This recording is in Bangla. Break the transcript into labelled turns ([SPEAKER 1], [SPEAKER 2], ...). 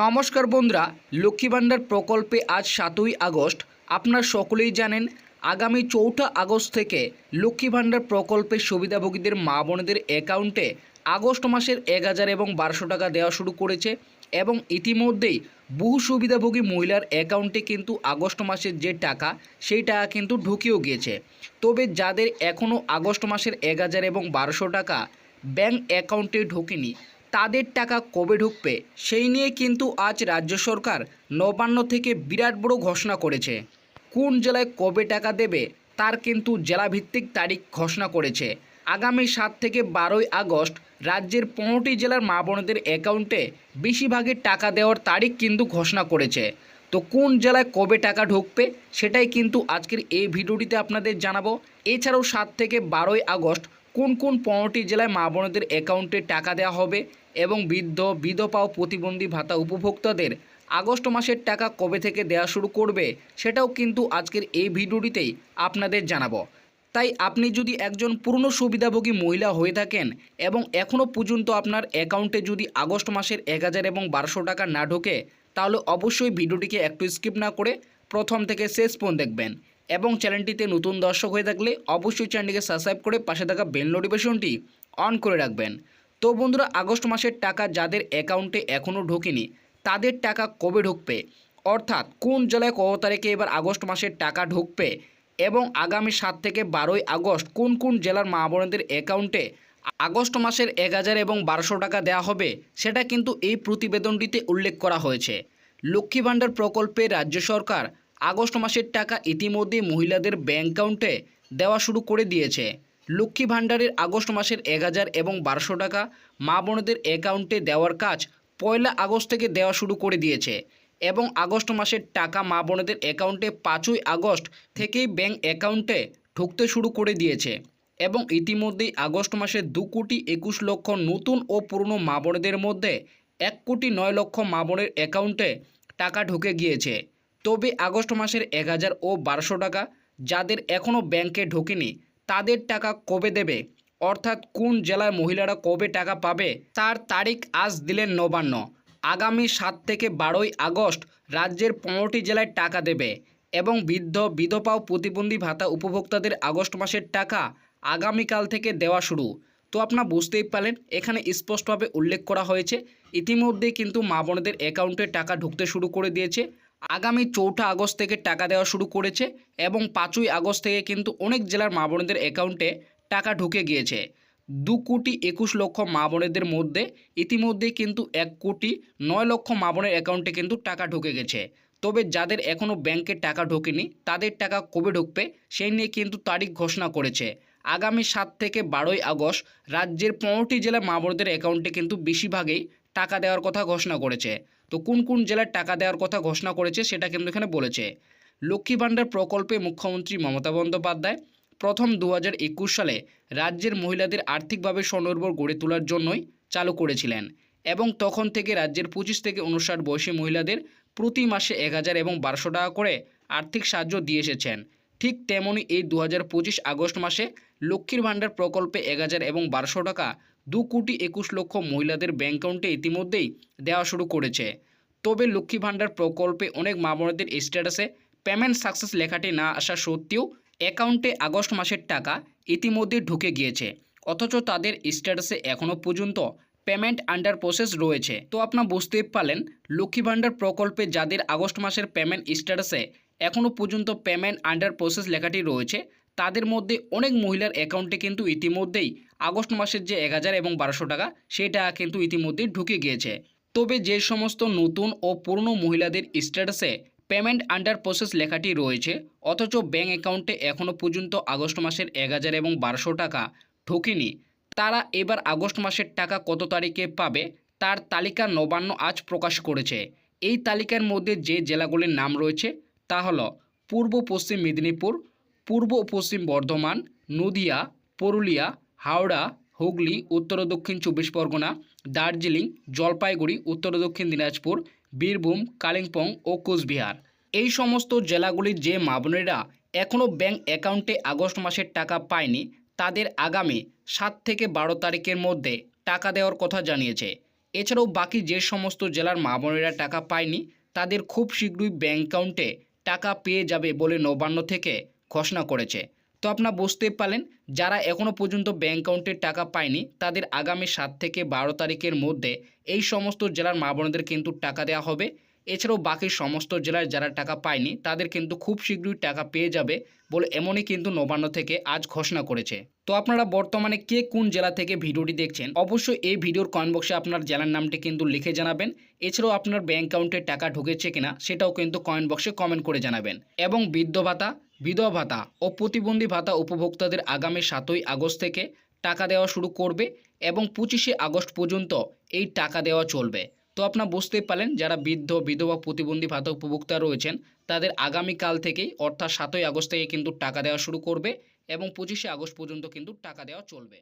[SPEAKER 1] নমস্কার বন্ধুরা, লক্ষ্মী ভাণ্ডার প্রকল্পে আজ সাতই আগস্ট। আপনার সকলেই জানেন, আগামী চৌঠা আগস্ট থেকে লক্ষ্মী ভাণ্ডার প্রকল্পের সুবিধাভোগীদের মা বোনেদের অ্যাকাউন্টে আগস্ট মাসের এক হাজার এবং বারোশো টাকা দেওয়া শুরু করেছে এবং ইতিমধ্যেই বহু সুবিধাভোগী মহিলার অ্যাকাউন্টে কিন্তু আগস্ট মাসের যে টাকা, সেই টাকা কিন্তু ঢুকেও গিয়েছে। তবে যাদের এখনও আগস্ট মাসের এক হাজার এবং বারোশো টাকা ব্যাংক অ্যাকাউন্টে ঢোকেনি তাদের টাকা কবে ঢুকবে, সেই নিয়ে কিন্তু আজ রাজ্য সরকার নবান্ন থেকে বিরাট বড় ঘোষণা করেছে। কোন জেলায় কবে টাকা দেবে, তার কিন্তু জেলাভিত্তিক তারিখ ঘোষণা করেছে। আগামী সাত থেকে বারোই আগস্ট রাজ্যের পনেরোটি জেলার মা বোনদের অ্যাকাউন্টে বেশিরভাগের টাকা দেওয়ার তারিখ কিন্তু ঘোষণা করেছে। তো কোন জেলায় কবে টাকা ঢুকবে, সেটাই কিন্তু আজকের এই ভিডিওটিতে আপনাদের জানাব। এছাড়াও সাত থেকে বারোই আগস্ট কোন কোন পনেরোটি জেলায় মা বোনদের অ্যাকাউন্টে টাকা দেওয়া হবে এবং বৃদ্ধ, বিধবা ও প্রতিবন্ধী ভাতা উপভোক্তাদের আগস্ট মাসের টাকা কবে থেকে দেওয়া শুরু করবে সেটাও কিন্তু আজকের এই ভিডিওটিতেই আপনাদের জানাব। তাই আপনি যদি একজন পূর্ণ সুবিধাভোগী মহিলা হয়ে থাকেন এবং এখনও পর্যন্ত আপনার অ্যাকাউন্টে যদি আগস্ট মাসের এক হাজার এবং বারোশো টাকা না ঢোকে, তাহলে অবশ্যই ভিডিওটিকে একটু স্কিপ না করে প্রথম থেকে শেষ পর্যন্ত দেখবেন এবং চ্যানেলটিতে নতুন দর্শক হয়ে থাকলে অবশ্যই চ্যানেলটিকে সাবস্ক্রাইব করে পাশে থাকা বেল নোটিফিকেশনটি অন করে রাখবেন। তো বন্ধুরা, আগস্ট মাসের টাকা যাদের অ্যাকাউন্টে এখনও ঢোকেনি, তাদের টাকা কবে ঢুকবে? অর্থাৎ কোন জেলায় কত তারিখে এবার আগস্ট মাসের টাকা ঢুকবে? এবং আগামী সাত থেকে বারোই আগস্ট কোন কোন জেলার মা বোনদের অ্যাকাউন্টে আগস্ট মাসের এক হাজার এবং বারোশো টাকা দেওয়া হবে, সেটা কিন্তু এই প্রতিবেদনটিতে উল্লেখ করা হয়েছে। লক্ষ্মী ভাণ্ডার প্রকল্পে রাজ্য সরকার আগস্ট মাসের টাকা ইতিমধ্যে মহিলাদের ব্যাঙ্ক অ্যাকাউন্টে দেওয়া শুরু করে দিয়েছে। লক্ষ্মী ভাণ্ডারের আগস্ট মাসের এক হাজার এবং বারোশো টাকা মা বোনদের অ্যাকাউন্টে দেওয়ার কাজ পয়লা আগস্ট থেকে দেওয়া শুরু করে দিয়েছে এবং আগস্ট মাসের টাকা মা বোনদের অ্যাকাউন্টে পাঁচই আগস্ট থেকেই ব্যাঙ্ক অ্যাকাউন্টে ঢুকতে শুরু করে দিয়েছে এবং ইতিমধ্যেই আগস্ট মাসে দু কোটি একুশ লক্ষ নতুন ও পুরনো মা বোনেদের মধ্যে এক কোটি নয় লক্ষ মা বোনের অ্যাকাউন্টে টাকা ঢুকে গিয়েছে। তবে আগস্ট মাসের এক হাজার ও বারোশো টাকা যাদের এখনও ব্যাংকে ঢোকেনি তাদের টাকা কবে দেবে? অর্থাৎ কোন জেলার মহিলারা কবে টাকা পাবে? তার তারিখ আজ দিলেন নবান্ন। আগামী সাত থেকে বারোই আগস্ট রাজ্যের পনেরোটি জেলায় টাকা দেবে এবং বৃদ্ধ, বিধবা ও প্রতিবন্ধী ভাতা উপভোক্তাদের আগস্ট মাসের টাকা আগামীকাল থেকে দেওয়া শুরু। তো আপনারা বুঝতেই পারলেন, এখানে স্পষ্টভাবে উল্লেখ করা হয়েছে। ইতিমধ্যে কিন্তু মা বোনদের অ্যাকাউন্টে টাকা ঢুকতে শুরু করে দিয়েছে। আগামী চৌঠা আগস্ট থেকে টাকা দেওয়া শুরু করেছে এবং পাঁচই আগস্ট থেকে কিন্তু অনেক জেলার মা বোনদের অ্যাকাউন্টে টাকা ঢুকে গিয়েছে। দু কোটি একুশ লক্ষ মা বোনেদের মধ্যে ইতিমধ্যে কিন্তু এক কোটি নয় লক্ষ মা বোনের অ্যাকাউন্টে কিন্তু টাকা ঢুকে গেছে। তবে যাদের এখনও ব্যাংকে টাকা ঢোকেনি, তাদের টাকা কবে ঢুকবে, সেই নিয়ে কিন্তু তারিখ ঘোষণা করেছে। আগামী সাত থেকে বারোই আগস্ট রাজ্যের পনেরোটি জেলার মা বোনদের অ্যাকাউন্টে কিন্তু বেশিরভাগেই টাকা দেওয়ার কথা ঘোষণা করেছে। তো কোন কোন জেলার টাকা দেওয়ার কথা ঘোষণা করেছে সেটা কিন্তু এখানে বলেছে। লক্ষ্মী ভাণ্ডার প্রকল্পে মুখ্যমন্ত্রী মমতা বন্দ্যোপাধ্যায় প্রথম দু হাজার একুশ সালে রাজ্যের মহিলাদের আর্থিকভাবে স্বনির্ভর গড়ে তোলার জন্যই চালু করেছিলেন এবং তখন থেকে রাজ্যের পঁচিশ থেকে উনষাট বয়সী মহিলাদের প্রতি মাসে এক হাজার এবং বারোশো টাকা করে আর্থিক সাহায্য দিয়ে এসেছেন। ঠিক তেমনই এই দু হাজার পঁচিশ আগস্ট মাসে লক্ষ্মীর ভাণ্ডার প্রকল্পে এক হাজার এবং বারোশো টাকা দু কোটি একুশ লক্ষ মহিলাদের ব্যাঙ্ক অ্যাকাউন্টে ইতিমধ্যেই দেওয়া শুরু করেছে। তবে লক্ষ্মী ভাণ্ডার প্রকল্পে অনেক মা বোনদের স্ট্যাটাসে পেমেন্ট সাকসেস লেখাটি না আসা সত্ত্বেও অ্যাকাউন্টে আগস্ট মাসের টাকা ইতিমধ্যে ঢুকে গিয়েছে। অথচ তাদের স্ট্যাটাসে এখনও পর্যন্ত পেমেন্ট আন্ডার প্রসেস রয়েছে। তো আপনার বুঝতেই পারলেন, লক্ষ্মী ভাণ্ডার প্রকল্পে যাদের আগস্ট মাসের পেমেন্ট স্ট্যাটাসে এখনও পর্যন্ত পেমেন্ট আন্ডার প্রসেস লেখাটি রয়েছে তাদের মধ্যে অনেক মহিলার অ্যাকাউন্টে কিন্তু ইতিমধ্যেই আগস্ট মাসের যে এক হাজার এবং বারোশো টাকা সেই টাকা কিন্তু ইতিমধ্যেই ঢুকে গিয়েছে। তবে যে সমস্ত নতুন ও পুরনো মহিলাদের স্ট্যাটাসে পেমেন্ট আন্ডার প্রসেস লেখাটি রয়েছে, অথচ ব্যাঙ্ক অ্যাকাউন্টে এখনও পর্যন্ত আগস্ট মাসের এক হাজার এবং বারোশো টাকা ঢোকেনি। তারা এবার আগস্ট মাসের টাকা কত তারিখে পাবে, তার তালিকা নবান্ন আজ প্রকাশ করেছে। এই তালিকার মধ্যে যে জেলাগুলির নাম রয়েছে, তা হলো পূর্ব পশ্চিম মেদিনীপুর পূর্ব ও পশ্চিম বর্ধমান, নদিয়া, পুরুলিয়া, হাওড়া, হুগলি, উত্তর দক্ষিণ চব্বিশ পরগনা, দার্জিলিং, জলপাইগুড়ি, উত্তর দক্ষিণ দিনাজপুর, বীরভূম, কালিম্পং ও কোচবিহার। এই সমস্ত জেলাগুলির যে মা বোনেরা এখনও ব্যাংক অ্যাকাউন্টে আগস্ট মাসের টাকা পায়নি, তাদের আগামী সাত থেকে বারো তারিখের মধ্যে টাকা দেওয়ার কথা জানিয়েছে। এছাড়াও বাকি যে সমস্ত জেলার মা বোনেরা টাকা পায়নি, তাদের খুব শীঘ্রই ব্যাংক অ্যাকাউন্টে টাকা পেয়ে যাবে বলে নবান্ন থেকে ঘোষণা করেছে। তো আপনারা বুঝতে পারলেন, যারা এখনও পর্যন্ত ব্যাংক অ্যাকাউন্টে টাকা পায়নি, তাদের আগামী সাত থেকে বারো তারিখের মধ্যে এই সমস্ত জেলার মা বোনদের কিন্তু টাকা দেওয়া হবে। এছাড়াও বাকি সমস্ত জেলার যারা টাকা পায়নি, তাদের কিন্তু খুব শীঘ্রই টাকা পেয়ে যাবে বলে এমনই কিন্তু নবান্ন থেকে আজ ঘোষণা করেছে। তো আপনারা বর্তমানে কে কোন জেলা থেকে ভিডিওটি দেখছেন, অবশ্যই এই ভিডিওর কমেন্ট বক্সে আপনার জেলার নামটি কিন্তু লিখে জানাবেন। এছাড়াও আপনার ব্যাংক অ্যাকাউন্টে টাকা ঢুকেছে কিনা, সেটাও কিন্তু কমেন্ট বক্সে কমেন্ট করে জানাবেন। এবং বৃদ্ধ ভাতা বিধবা ভাতা ও প্রতিবন্ধী ভাতা উপভোক্তাদের আগামী সাতই আগস্ট থেকে টাকা দেওয়া শুরু করবে এবং পঁচিশে আগস্ট পর্যন্ত এই টাকা দেওয়া চলবে। তো আপনারা বুঝতেই পারেন যারা বৃদ্ধ, বিধবা, প্রতিবন্ধী ভাতা উপভোক্তা রয়েছেন, তাদের আগামীকাল থেকেই অর্থাৎ সাতই আগস্ট থেকে কিন্তু টাকা দেওয়া শুরু করবে এবং পঁচিশে আগস্ট পর্যন্ত কিন্তু টাকা দেওয়া চলবে।